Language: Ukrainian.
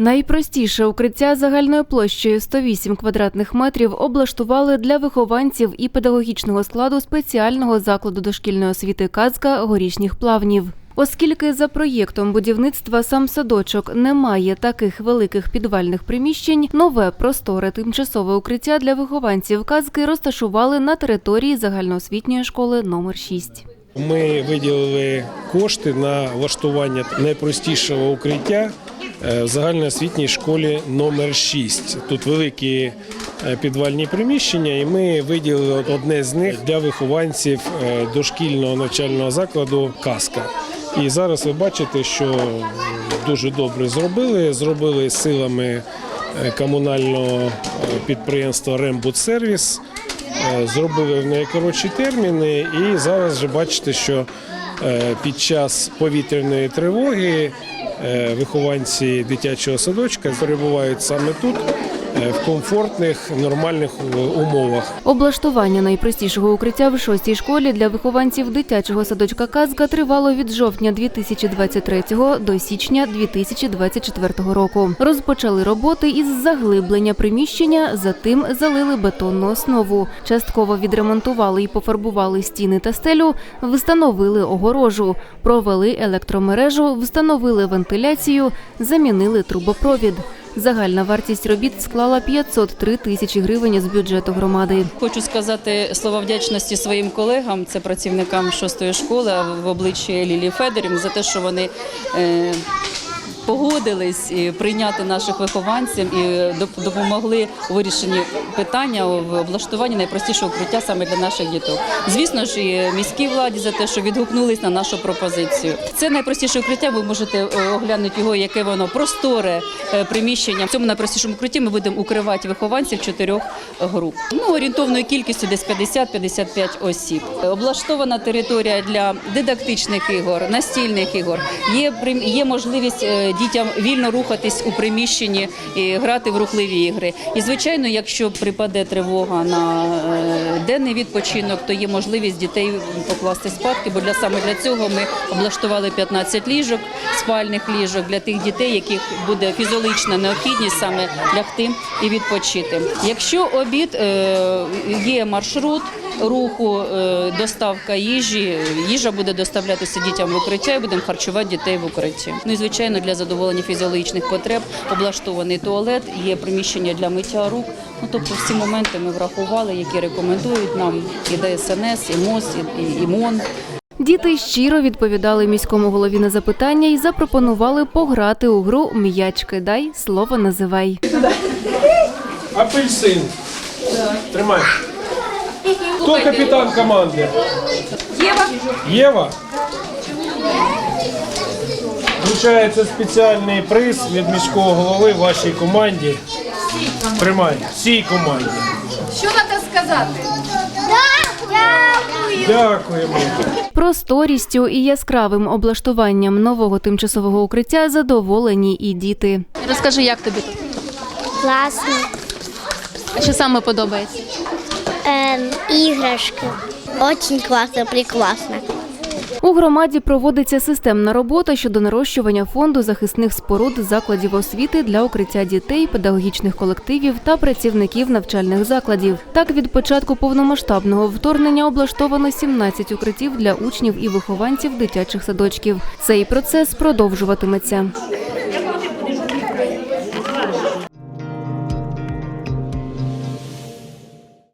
Найпростіше укриття загальною площею 108 квадратних метрів облаштували для вихованців і педагогічного складу спеціального закладу дошкільної освіти Казка горішніх плавнів. Оскільки за проєктом будівництва сам садочок не має таких великих підвальних приміщень, нове просторе тимчасове укриття для вихованців казки розташували на території загальноосвітньої школи номер 6. Ми виділили кошти на влаштування найпростішого укриття в загальноосвітній школі номер 6. Тут великі е, підвальні приміщення, і ми виділили одне з них для вихованців е, дошкільного навчального закладу Казка. І зараз ви бачите, що дуже добре зробили. Зробили силами е, комунального е, підприємства Рембудсервіс. Е, Зробили в найкоротші терміни, і зараз вже бачите, що е, під час повітряної тривоги е, вихованці дитячого садочка перебувають саме тут. е, в комфортних нормальних е, умовах. Облаштування найпростішого укриття в шостій школі для вихованців дитячого садочка Казка тривало від жовтня 2023 до січня 2024 року. Розпочали роботи із заглиблення приміщення, затим залили бетонну основу. Частково відремонтували і пофарбували стіни та стелю, встановили огорожу, провели електромережу, встановили вентиляцію, замінили трубопровід. Загальна вартість робіт склала 503 тисячі гривень з бюджету громади. Хочу сказати слова вдячності своїм колегам, це працівникам шостої школи в обличчі Лілії Федорів за те, що вони е, погодились прийняти наших вихованців і доп- допомогли у вирішенні питання в облаштуванні найпростішого укриття саме для наших діток. Звісно ж, і міській владі за те, що відгукнулись на нашу пропозицію. Це найпростіше укриття. Ви можете е, оглянути його, яке воно просторе е, приміщення. В цьому найпростішому укритті ми будемо укривати вихованців чотирьох груп. Ну орієнтовною кількістю десь 50-55 осіб. Облаштована територія для дидактичних ігор, настільних ігор. Є є можливість е, дітям вільно рухатись у приміщенні і грати в рухливі ігри. І звичайно, якщо припаде тривога на е, денний відпочинок, то є можливість дітей покласти спадки, бо для саме для цього ми облаштували 15 ліжок, спальних ліжок для тих дітей, яких буде фізіологічна необхідність саме лягти і відпочити. Якщо обід е, є маршрут руху, е, доставка їжі, їжа буде доставлятися дітям в укриття і будемо харчувати дітей в укритті. Ну і звичайно, для задоволення фізіологічних потреб облаштований туалет, є приміщення для миття рук. Ну тобто всі моменти ми врахували, які рекомендують нам і ДСНС, і МОЗ, і, і, і МОН. Діти щиро відповідали міському голові на запитання і запропонували пограти у гру «М'яч кидай, слово називай». Апельсин. Тримай. Хто капітан команди? Єва. Єва? Вручається спеціальний приз від міського голови вашій команді. Тримай. Всій команді. Що треба сказати? Дякуємо. Просторістю і яскравим облаштуванням нового тимчасового укриття задоволені і діти. Розкажи, як тобі тут? Класно. А що саме подобається? Эм, игрушки. Очень классно, прекрасно. У громаді проводиться системна робота щодо нарощування фонду захисних споруд закладів освіти для укриття дітей, педагогічних колективів та працівників навчальних закладів. Так, від початку повномасштабного вторгнення облаштовано 17 укриттів для учнів і вихованців дитячих садочків. Цей процес продовжуватиметься.